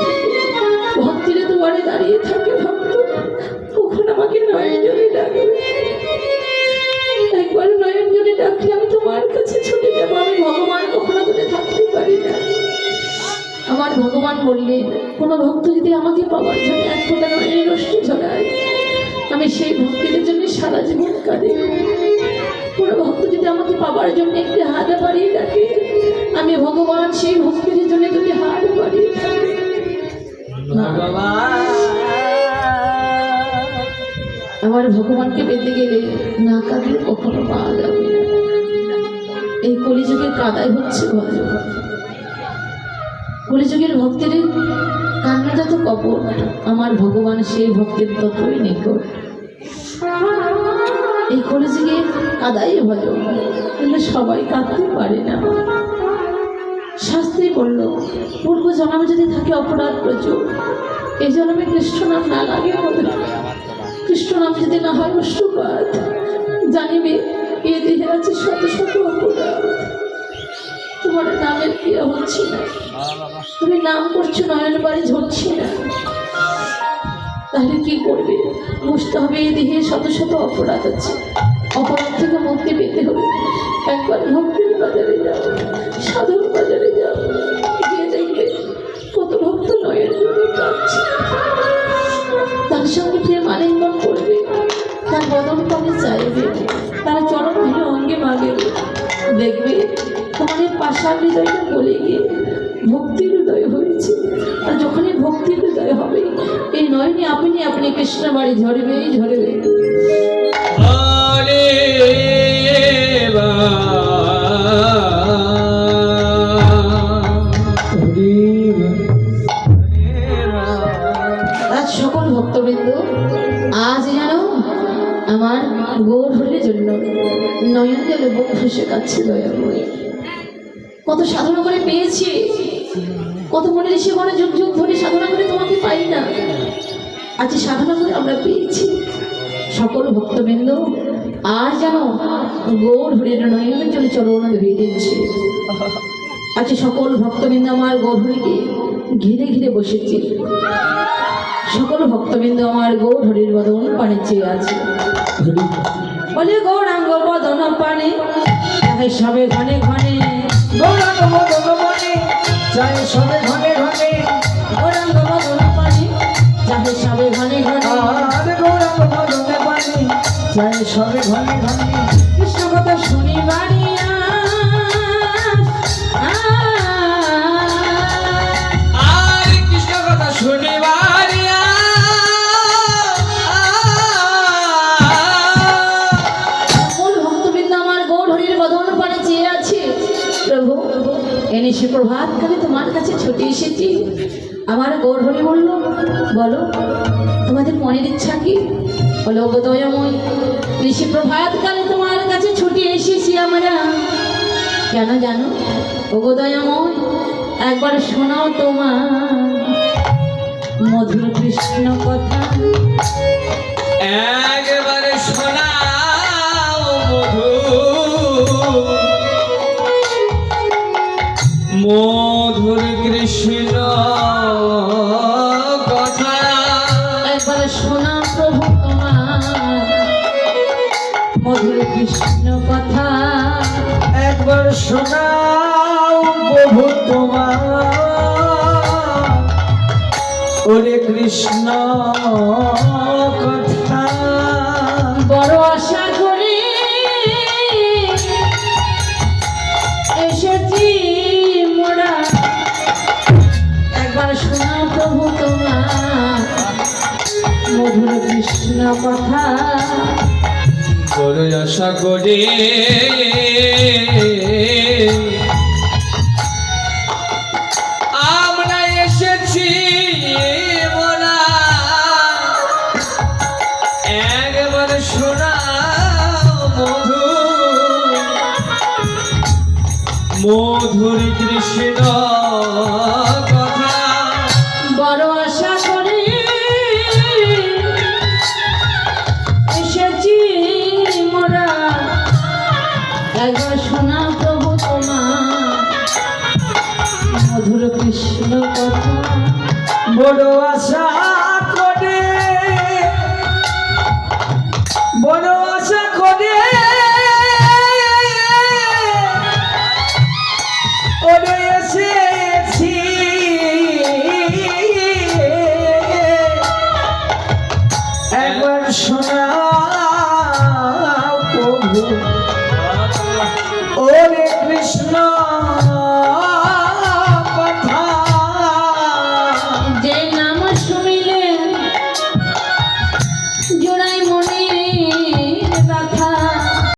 থাকে ভক্তিরে দুয়ারে দাঁড়িয়ে থাকে, ভক্ত। কখন আমাকে নয়নজনে ডাকবে একবার নয়নজনে ডাকলে আমি তোমার কাছে ছুটে যাব। আমি ভগবান কখনো দূরে থাকতে পারি না। আমার ভগবান বললেন, কোনো ভক্ত যদি আমাকে পাওয়ার জন্য এক ফোঁটা নয়নের রশ্মি ঝরায়, আমি সেই ভক্তির জন্য সারা জীবন কাঁদে। কোনো ভক্ত যদি আমাকে পাওয়ার জন্য একটি হাত বাড়িয়ে ডাকে, আমি ভগবান সেই ভক্তির জন্য আমার ভগবানকে পেতে গেলে না কাঁদলে কখনো পাওয়া যাবে এই কলিযুগের কাদাই হচ্ছে ভজন কলিযুগের ভক্তের কান্না যত কপট আমার ভগবান সেই ভক্তের ততই নিকট। এই কলিযুগে কাদাই ভজন সবাই কাঁদতে পারে না। শাস্ত্রী বলল, পূর্ব জন্মে যদি থাকে অপরাধ প্রচুর। এই জন্মে কৃষ্ণ নাম না লাগে কৃষ্ণ নাম যদি না হয় অষ্টপাত জানিবে, এ দেহে আছে শত শত অপরাধ। তোমার নামের ক্রিয়া হচ্ছে না। তুমি নাম করছ, নয়ন বাড়ি ঝরছি না। তাহলে কি করবে? বুঝতে হবে এই দেহে শত শত অপরাধ আছে। অপরাধ থেকে মুক্তি পেতে হবে। একবার ভক্তির বাজারে যাও। পাশার হৃদয়টা বলে গিয়ে ভক্তির হৃদয় হয়েছে। আর যখনই ভক্তির হৃদয় হবে এই নয়নি আপনি আপনি কৃষ্ণ বাড়ি ঝরবেই ঝরবে। আজ সকল ভক্তবৃন্দ আজ যেন আমার গৌর হরির জন্য নয়ন জলে বুক ফুসে কাছে দয়া করে। কত সাধনা করে পেয়েছি। কত মনে ঋষি মনে যুগ যুগ ধরে সাধনা করে তোমাকে পাই না। আজ সাধনা করে আমরা পেয়েছি। সকল ভক্তবৃন্দ আজ যেন গৌর হরির নয়ন জলে চরণ ধুয়ে দিচ্ছে আজ সকল ভক্তবৃন্দ আমার গৌর হরিকে ঘিরে ঘিরে বসেছে। সকল ভক্তবৃন্দ আমার গৌর হরির বদন পানে চেয়ে আছে। বলে গৌরাঙ্গ বদন পানে সবে ঘনে ঘনে গৌরাঙ্গ মদন মনে চাই সবে ঘনে ঘনে। গৌরাঙ্গ বদন পানে যাহে সবে ঘনে ঘনে। আর চাই সবে ঘনে ঘনে। কৃষ্ণ কথা শুনি বাড়িয়া। এনে সে প্রভাতকালে তোমার কাছে ছুটে এসেছি। আমার গৌর হরি বলল, বলো, তোমাদের মনের ইচ্ছা কি? বলো, গো দয়াময়, ঋষি প্রভাতকালে তোমার কাছে ছুটে এসেছি আমরা। কেন জানো? ওগো দয়াময়, একবার শোনাও তোমার মধুর কৃষ্ণ কথা। একবারে শোনাও মধুর কৃষ্ণ কথা। একবার শোনা প্রভু তোমার। মধুর কৃষ্ণ কথা। একবার শোনাও প্রভু তোমার। ওরে কৃষ্ণ। কৃষ্ণ কথা। বড় আশা করে। আমরা এসেছি মোরা একবার শোনা মধু। মধুর কৃষ্ণ কথা। বড় আশা করি বড়